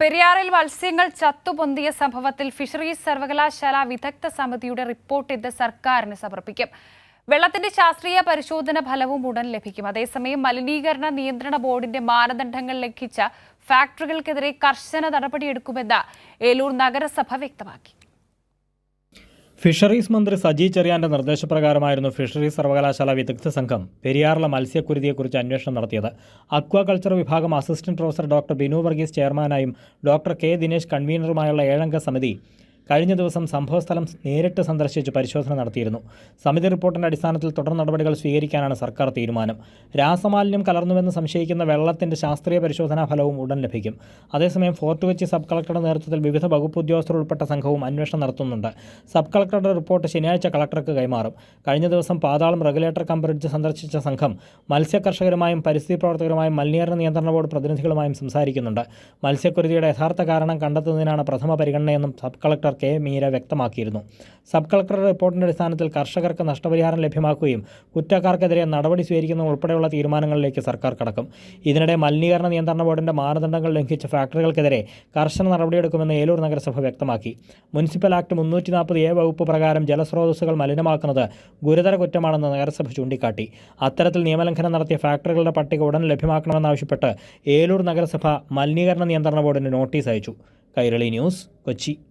പെരിയാറിൽ മത്സ്യങ്ങൾ ചത്തുപൊന്തിയ സംഭവത്തിൽ ഫിഷറീസ് സർവകലാശാല വിദഗ്ധ സമിതിയുടെ റിപ്പോർട്ട് ഇന്ന് സർക്കാരിന് സമർപ്പിക്കും. വെള്ളത്തിന്റെ ശാസ്ത്രീയ പരിശോധന ഫലവും ഉടൻ ലഭിക്കും. അതേസമയം മലിനീകരണ നിയന്ത്രണ ബോർഡിന്റെ മാനദണ്ഡങ്ങൾ ലംഘിച്ച ഫാക്ടറികൾക്കെതിരെ കർശന നടപടിയെടുക്കുമെന്ന് ഏലൂർ നഗരസഭ വ്യക്തമാക്കി. ഫിഷറീസ് മന്ത്രി സജി ചെറിയാന്റെ നിർദ്ദേശപ്രകാരമായിരുന്നു ഫിഷറീസ് സർവകലാശാല വിദഗ്ധ സംഘം പെരിയാറിലെ മത്സ്യക്കുരുതിയെക്കുറിച്ച് അന്വേഷണം നടത്തിയത്. അക്വാകൾച്ചർ വിഭാഗം assistant professor doctor Binu Varghese ചെയർമാനായും doctor K Dinesh കൺവീനറുമായുള്ള ഏഴംഗ സമിതി കഴിഞ്ഞ ദിവസം സംഭവസ്ഥലം നേരിട്ട് സന്ദർശിച്ച് പരിശോധന നടത്തിയിരുന്നു. സമിതി റിപ്പോർട്ടിന്റെ അടിസ്ഥാനത്തിൽ തുടർ നടപടികൾ സ്വീകരിക്കാനാണ് സർക്കാർ തീരുമാനം. രാസമാലിന്യം കലർന്നുവെന്ന് സംശയിക്കുന്ന വെള്ളത്തിന്റെ ശാസ്ത്രീയ പരിശോധനാ ഫലവും ഉടൻ ലഭിക്കും. അതേസമയം ഫോർട്ട് കൊച്ചി സബ് കളക്ടറുടെ നേതൃത്വത്തിൽ വിവിധ വകുപ്പ് ഉദ്യോഗസ്ഥർ ഉൾപ്പെട്ട സംഘവും അന്വേഷണം നടത്തുന്നുണ്ട്. സബ് കളക്ടറുടെ റിപ്പോർട്ട് ശനിയാഴ്ച കളക്ടർക്ക് കൈമാറും. കഴിഞ്ഞ ദിവസം പാതാളം റെഗുലേറ്റർ കം ബ്രിഡ്ജ് സന്ദർശിച്ച സംഘം മത്സ്യ കർഷകരുമായും പരിസ്ഥിതി പ്രവർത്തകരുമായും മലിനീകരണ നിയന്ത്രണ ബോർഡ് പ്രതിനിധികളുമായും സംസാരിക്കുന്നുണ്ട്. മത്സ്യക്കുരുതിയുടെ യഥാർത്ഥ കാരണം കണ്ടെത്തുന്നതിനാണ് പ്രഥമ പരിഗണനയെന്നും സബ് കളക്ടർ കെ മീര വ്യക്തമാക്കിയിരുന്നു. സബ് കളക്ടറുടെ റിപ്പോർട്ടിന്റെ അടിസ്ഥാനത്തിൽ കർഷകർക്ക് നഷ്ടപരിഹാരം ലഭ്യമാക്കുകയും കുറ്റക്കാർക്കെതിരെ നടപടി സ്വീകരിക്കുന്ന ഉൾപ്പെടെയുള്ള തീരുമാനങ്ങളിലേക്ക് സർക്കാർ കടക്കും. ഇതിനിടെ മലിനീകരണ നിയന്ത്രണ ബോർഡിന്റെ മാനദണ്ഡങ്ങൾ ലംഘിച്ച ഫാക്ടറികൾക്കെതിരെ കർശന നടപടിയെടുക്കുമെന്ന് ഏലൂർ നഗരസഭ വ്യക്തമാക്കി. മുനിസിപ്പൽ ആക്ട് മുന്നൂറ്റി നാൽപ്പത് എ വകുപ്പ് പ്രകാരം ജലസ്രോതസ്സുകൾ മലിനമാക്കുന്നത് ഗുരുതര കുറ്റമാണെന്ന് നഗരസഭ ചൂണ്ടിക്കാട്ടി. അത്തരത്തിൽ നിയമലംഘനം നടത്തിയ ഫാക്ടറികളുടെ പട്ടിക ഉടൻ ലഭ്യമാക്കണമെന്നാവശ്യപ്പെട്ട് ഏലൂർ നഗരസഭ മലിനീകരണ നിയന്ത്രണ ബോർഡിന് നോട്ടീസ് അയച്ചു. കൈരളി ന്യൂസ് കൊച്ചി.